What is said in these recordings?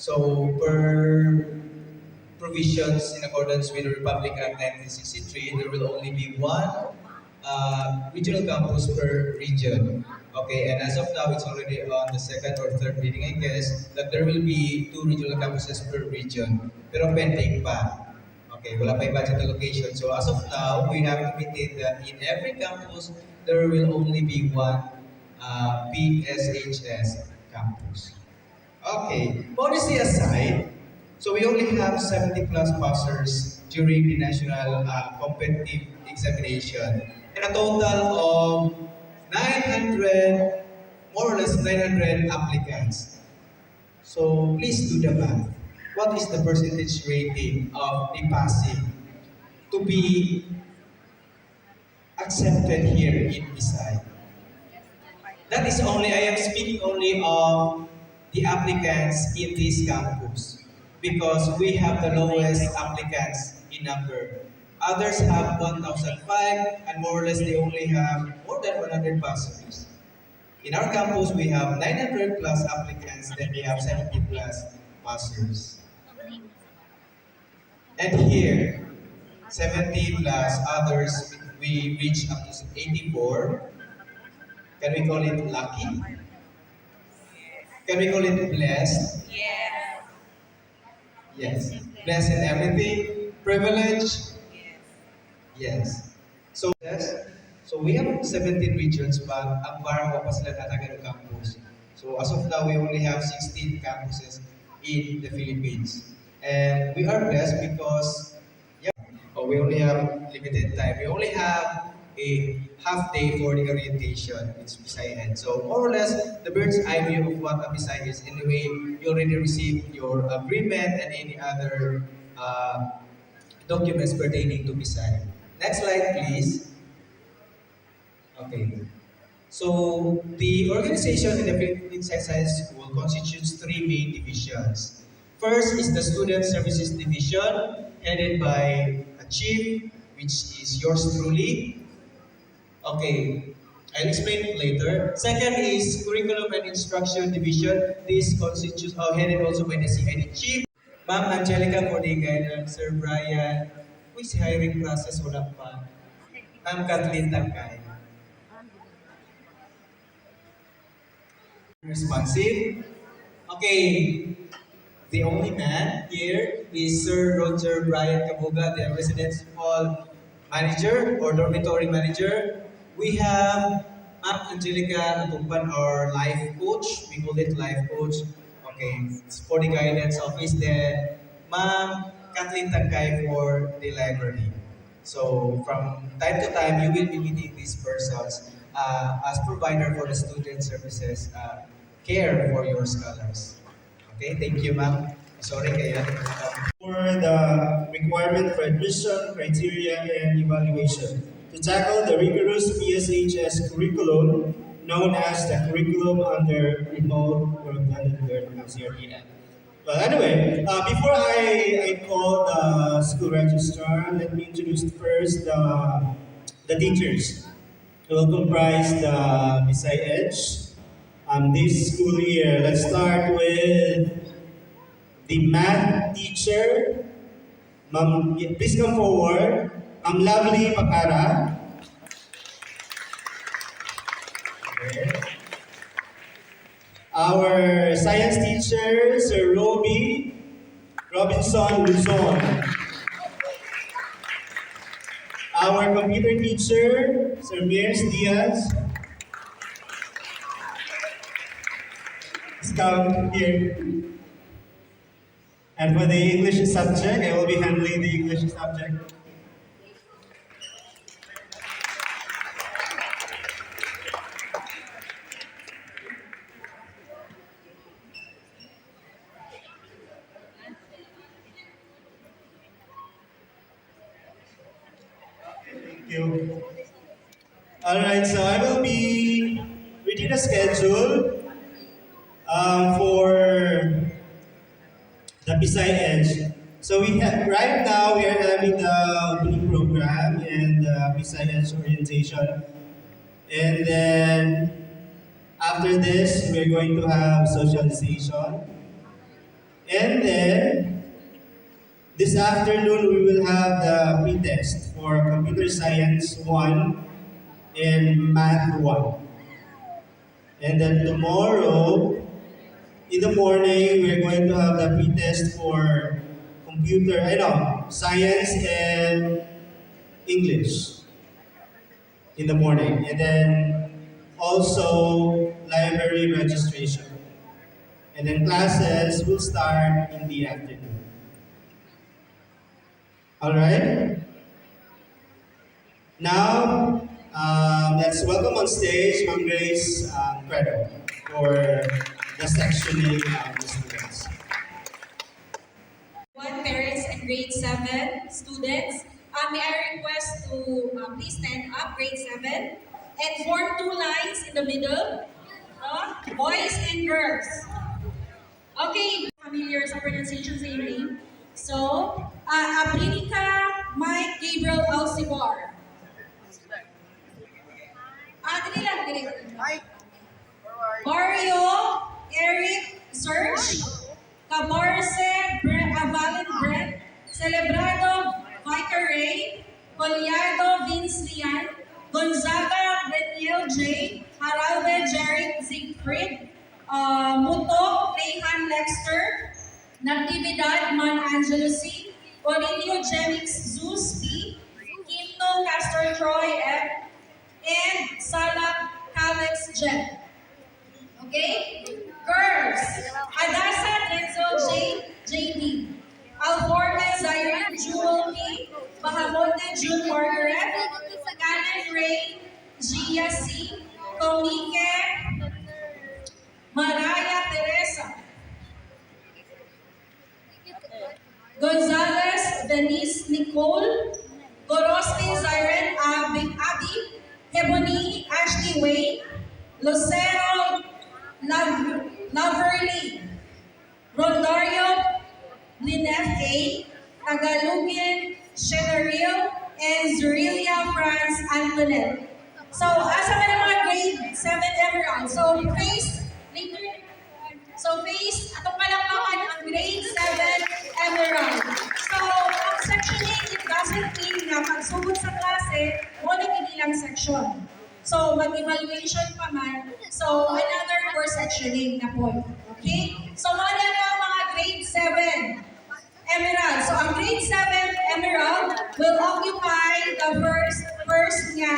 So, per provisions in accordance with the Republic Act 1963, there will only be one uh, regional campus per region. Okay, and as of now, it's already on the second or third reading, I guess, that there will be two regional campuses per region. Pero pending pa. Okay, wala pa yung budget allocation. So as of now, we have maintain that in every campus, there will only be one uh, PSHS campus. Okay, policy aside, so we only have 70 plus passers during the national uh, competitive examination and a total of 900, more or less 900 applicants. So please do the math. What is the percentage rating of the passing to be accepted here in Visay? That is only, I am speaking only of the applicants in this campus because we have the lowest applicants in number. Others have 1,005 and more or less they only have more than 100 passengers. In our campus, we have 900 plus applicants, then we have 70 plus passengers. And here, 70 plus others, we reach up to 84. Can we call it lucky? Can we call it blessed? Yes. Yes. Blessed in everything. Privilege? Yes. Yes. So, yes. So we have 17 regions, but ang parang pa sila campus. So as of now, we only have 16 campuses in the Philippines. And we are blessed because yeah, oh, we only have limited time. We only have a half day for the orientation. It's Bisay Ed. So more or less, the bird's eye view of what a Bisay is. Anyway, you already received your agreement and any other uh, documents pertaining to Bisay. Next slide, please. Okay. So the organization in the Philippine Science School constitutes three main divisions. First is the Student Services Division, headed by a chief, which is yours truly. Okay, I'll explain it later. Second is Curriculum and Instruction Division. This constitutes, uh, headed also by the CID chief. Ma'am Angelica the guidance, Sir Brian. Uy, si hiring process, wala pa. Ma'am Kathleen Tangkay. responsive. Okay, the only man here is Sir Roger Brian Kabuga, the residence hall manager or dormitory manager. We have Ma'am Angelica Atumpan, our life coach. We call it life coach. Okay, it's for the guidance office. Then Ma'am Kathleen Tangkay for the library. So from time to time, you will be meeting these persons uh, as provider for the student services uh, care for your scholars. Okay, thank you, ma'am. Sorry kayo. for the requirement for admission, criteria, and evaluation to tackle the rigorous PSHS curriculum known as the curriculum under remote work blended learning. Well, anyway, uh, before I, I call the school registrar, let me introduce first the, the teachers who will comprise the Bisay Edge um, this school year. Let's start with the math teacher. Ma'am, please come forward. Ma'am Lovely Pakara. Our science teacher, Sir Roby Robinson Luzon. Our computer teacher, Sir Mears Diaz. Come here. And for the English subject, I will be handling the English subject. You. Alright, so I will be reading the schedule um, for the Bisay Edge. So we have right now we are having the opening program and the Bisay Edge orientation, and then after this we're going to have socialization, And then, this afternoon, we will have the pre-test for Computer Science 1 and Math 1. And then tomorrow, in the morning, we're going to have the pre-test for computer, I know, science and English in the morning. And then also library registration. And then classes will start in the afternoon. All right? Now, um, let's welcome on stage Ma'am Grace um, Credo for the sectioning of the students. One parents and grade 7 students, uh, may I request to uh, please stand up, grade 7, and form two lines in the middle, uh, boys and girls. Okay, familiar sa pronunciation sa name. So, uh, Aprinica Mike Gabriel Alcibar. Ah, dali lang, dali. Mario Eric Serge. Cabarce Brent, Avalon Brent, Celebrado Vicar Ray, Colyado Vince Lian, Gonzaga Daniel J, Haralde Jarek Siegfried, uh, Muto Rayhan Lexter, Natividad Man Angelo C, Orilio Jennings Zeus P, Quinto Castor Troy F, and Salak Calix Jen. Okay? Girls, Adasa Denzel J. JD. Alforte Zaire Jewel P. Bahamonte June Margaret. Canon Ray Gia C. Comike Mariah Teresa. Gonzalez Denise Nicole. Hebony Ashley Wayne. Lucero Lav- Laverly, Rondario Lineth A, Tagalogin Shenario, and Zurilia France Antoinette. So, asa ang mga grade 7 everyone? So, face, later, so face, atong palakpakan ang grade 7 emerald. So, 8, it doesn't mean na pagsugod sa klase, mo na kinilang section. So, mag-evaluation pa man. So, another for sectioning na point. Okay? So, mga na mga grade 7 emerald. So, ang grade 7 emerald will occupy the first first nga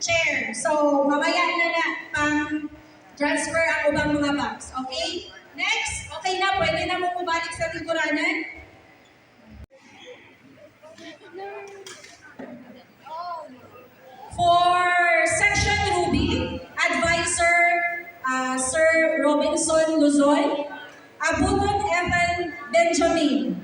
chair. So, mamaya na na pang transfer ang ubang mga box. Okay? Next, okay na, pwede na mo bumalik sa tingkuranan. For Section Ruby, Advisor uh, Sir Robinson Luzon, Abuton Evan Benjamin,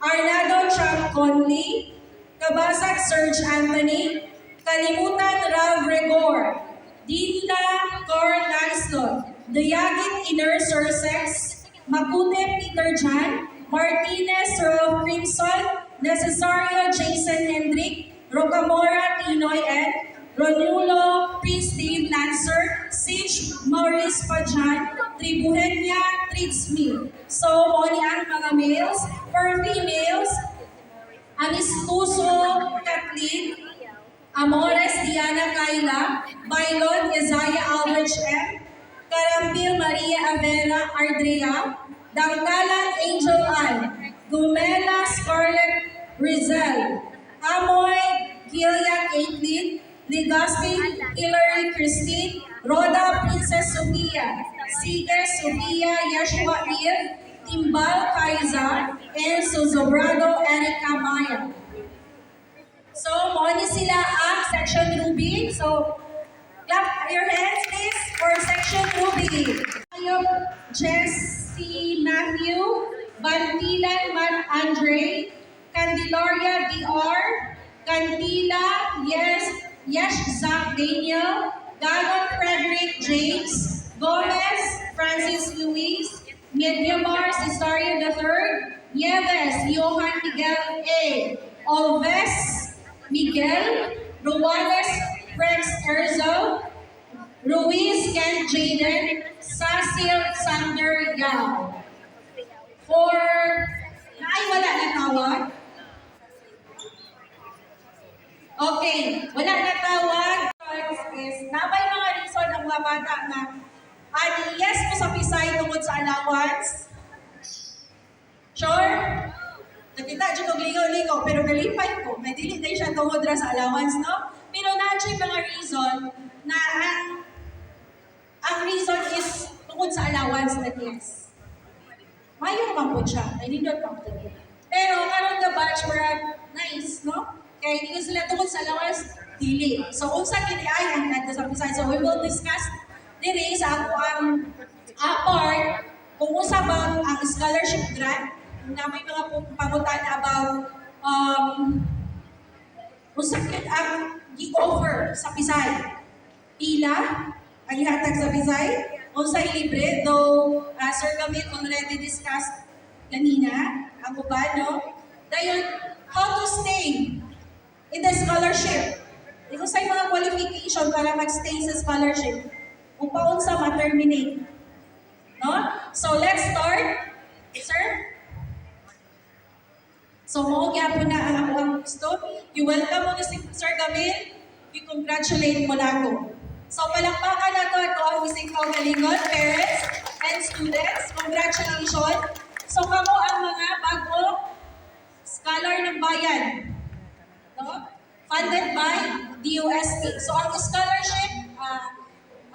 Arnado Chuck Conley, Kabasag Serge Anthony, Kalimutan Rav Regor, Dinda Cor Lanslot, Dayagit Inner Sursex, Makute Peter Jan, Martinez Ralph Crimson, Necesario Jason Hendrick, Rocamora Tinoy Ed, Ronulo Dave Lancer, Sage Maurice Pajan, Tribuhenya Tridsmith. So, ni ang mga males. For females, Anistuso Kathleen, Amores Diana Kaila, Bailon Isaiah Aldrich M, Carampil Maria Avera Ardrea, Dangkalan Angel Ann, Gumela Scarlett Rizal, Amoy Gilia Caitlin, Legazpi Hillary Christine, Rhoda Princess Sophia, Sige Sophia Yeshua Eve, Timbal Kaiza, and Suzobrado Erica Maya. So, mo ni sila ang Section Ruby. So, clap your hands please for Section Ruby. Jesse Matthew, Bantilan Man Andre, Candelaria DR, Candila Yes, Yes Zach Daniel, Gagon Frederick James, Gomez Francis Luis, Mediamar Cesario III, Nieves Johan Miguel A, Alves Miguel, Ruales Rex Erzo, Ruiz Ken Jaden, Cecil Sander Yao. For, na ay wala na tawag? Okay, wala na tawag. Is, nabay mga reason ang mga bata na ani yes mo sa Pisay tungkol sa allowance? Sure? Nakita dyan kong ligaw-ligaw, pero nalipay ko. May dili na siya tungkol dra sa allowance, no? Pero nandiyan mga reason na ang ang reason is tungkol sa allowance na yes. Mayo man po siya. Ay, nindot pa po Pero karon the batch were nice, no? Kaya hindi ko sila tungkol sa allowance, dili. So, unsa kini ay ang nato sa Pisay. So, we will discuss diri sa ako ang apart kung unsa ba ang scholarship grant na may mga pangutan about um, unsa gyud ang gi-offer sa Pisay. Pila ang ihatag sa Pisay. Unsa libre though uh, Sir Gamit already discussed kanina ang uban no. Dayon how to stay in the scholarship. Ito sa mga qualification para mag-stay sa scholarship. Kung paun sa ma-terminate. No? So let's start. Sir? So mo gyapon na ang ako ang gusto. You welcome mo na si Sir Gamil. You congratulate mo na ako. So palakpakan na to at ang isang kaugalingon, parents and students. Congratulations. So kamo ang mga bago scholar ng bayan. No? Funded by DOST. So ang scholarship, uh,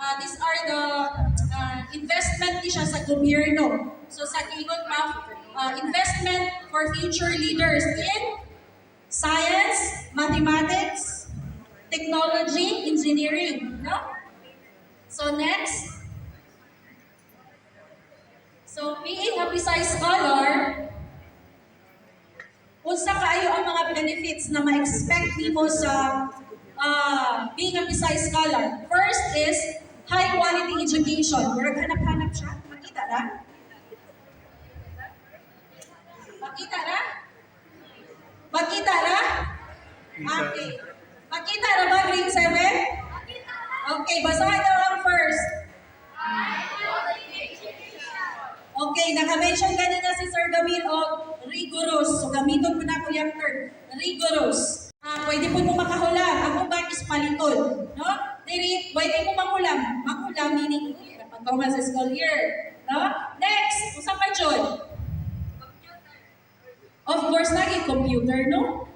uh, these are the uh, investment ni siya sa gobyerno. So sa Gigon Map, uh, investment for future leaders in science, mathematics, technology, engineering. No? So next, so being a Pisay scholar, unsa kaayo ang mga benefits na ma-expect nimo sa uh, being a Pisay scholar? First is high quality education. Murag hanap-hanap siya. Makita ra? Makita ra? Makita ra? Okay. Makita ra ba grade 7? Okay, basahin daw ang first. Okay, naka-mention kanina si Sir Gamil o rigorous. So gamiton po na ko yung term. Rigorous. Ah, pwede po mo makahulam. Ang uban is paliton. No? Dili, pwede mo makulam. Makulam meaning pagkahuman sa school year. No? Next, usa pa John. Of course, lagi computer, no?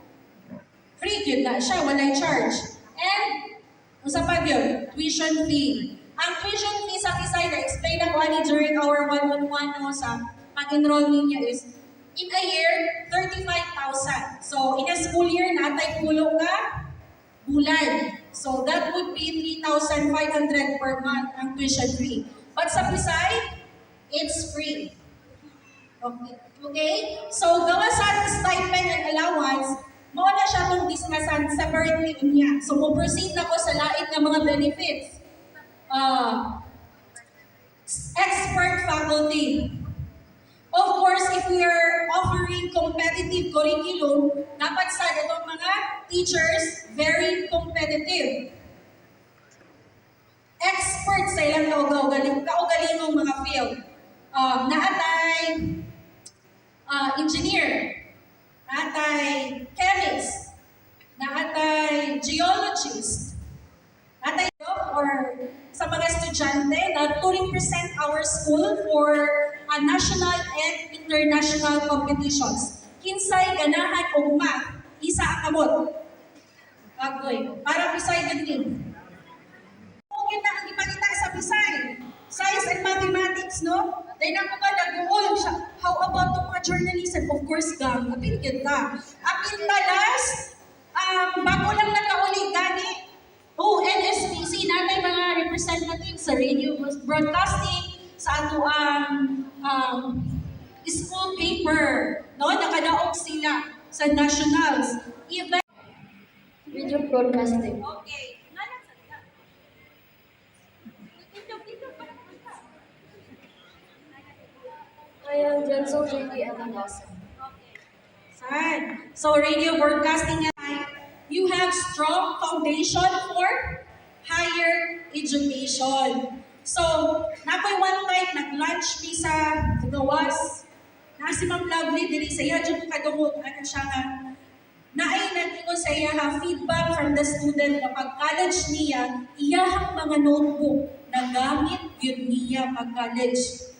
Free yun na siya, walay charge. And, usa pa yun, tuition fee. Ang tuition fee sa Kisay, na-explain ako ani during our one-on-one no, sa pag-enroll ninyo is, in a year, 35,000. So, in a school year, natay pulo ka, bulan. So, that would be 3,500 per month ang tuition fee. But sa Pisay, it's free. Okay. okay? So, gawa sa stipend and allowance, mo na siya itong discussan separately niya. So, mo proceed na ko sa lain ng mga benefits. Uh, expert faculty. Of course, if we are offering competitive curriculum, dapat sa itong mga teachers, very competitive. Expert sa ilang kaugaling, kaugalingong mga field. Um, naatay uh, engineer, naatay chemist, naatay geologist, naatay or sa mga estudyante na to represent our school for uh, national and international competitions. Kinsay ganahan og math, isa akamot. Agoy, para Pisay din. Okay na ang ipakita sa Pisay. Science and mathematics, no? Dahil ako ba nag-uul siya. How about the mga journalism? Of course, gang. Apil kita. Apil talas. Um, bago lang nakauli, gani. Oh, NSPC, natay mga representatives sa radio broadcasting, sa ato ang um, school paper. No? Nakadaog sila sa nationals. Even Video broadcasting. Okay. Nanan sa ta. Dito, dito, para makita. Am Jenso Anandasan. Okay. Saan? So, radio broadcasting you have strong foundation for higher education. So, nakoy one time, nag-lunch mi sa gawas. Na si Ma'am Lovely, dili sa iya, dyan kadungog, ano siya nga, naay nag-ingon sa iya ha, feedback from the student na pag college niya, iyahang mga notebook na gamit yun niya pag college.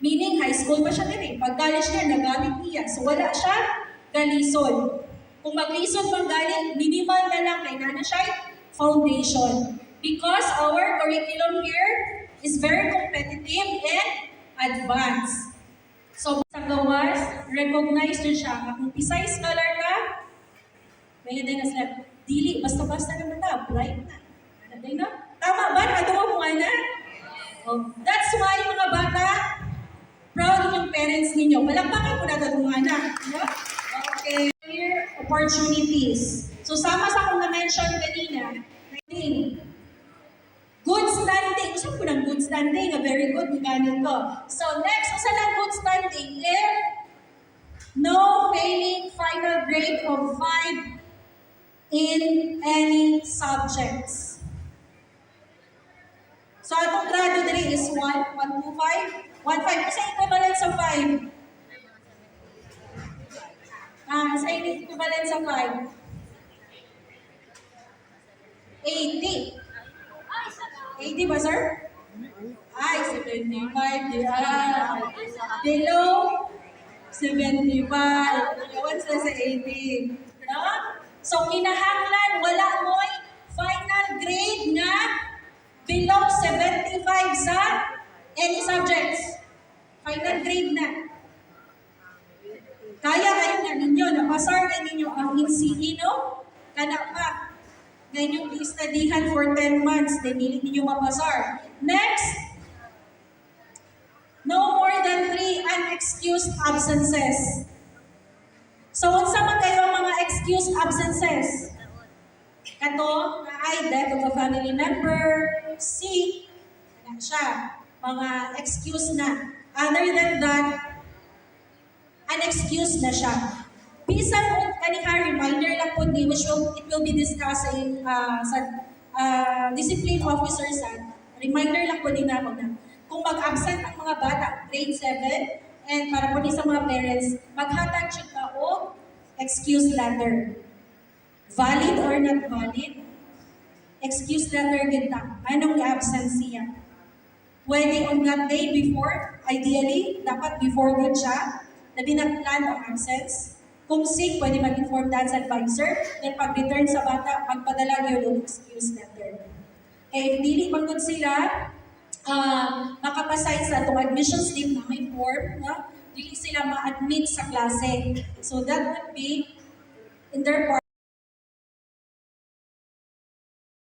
Meaning, high school pa siya din eh. Pag college niya, nagamit niya. So, wala siya galison. Kung mag-lison pang galing, minimal na lang kay nana siya foundation. Because our curriculum here is very competitive and advanced. So, sa gawas, recognize din siya. Kung Pisay scholar ka, may hindi na sila, dili, basta-basta naman na, apply na. Ano din na? Tama ba? Ano mo na? Oh, that's why, mga bata, proud yung parents ninyo. Palakpakan po natin mga anak. Okay. Career opportunities. So, sama sa akong na-mention kanina. Good standing. Gusto ko ng good standing. A very good ganun to. So, next, usa lang good standing. If no failing final grade of 5 in any subjects. So, atong grado diri is 1, 1, 2, 5. 1, 5. Kasi equivalent sa 5. Ah, sa equivalent sa 5. 80. 80 ba, sir? Ay, 75. di- Ah, below 75. Yawan sila sa 80. No? So, kinahanglan, wala mo'y final grade nga below 75 sa any subjects. Final grade na. Kaya kayo nga ninyo, napasar na ninyo ang NCE, no? Kana pa. Ngayon yung i-studyhan for 10 months, then hindi ninyo mapasar. Next, no more than 3 unexcused absences. So, unsa man kayo ang mga excused absences? Kato, na ay death of a family member, sick, na siya, mga excuse na. Other than that, unexcused na siya. Bisan po kaniha reminder lang po ni which will, it will be discussed in, uh, sa uh, discipline officer sa reminder lang po din namin na kung mag-absent ang mga bata grade 7 and para po din sa mga parents maghatag siya ka o excuse letter valid or not valid excuse letter kita anong absence siya pwede on that day before ideally dapat before good siya na binagplan ang absence. Kung sick, pwede mag-inform dance advisor. Then pag-return sa bata, magpadala yun ng excuse letter. Eh, if dili man sila, uh, makapasay sa itong admission slip na may form, no? dili sila ma-admit sa klase. So that would be in their part,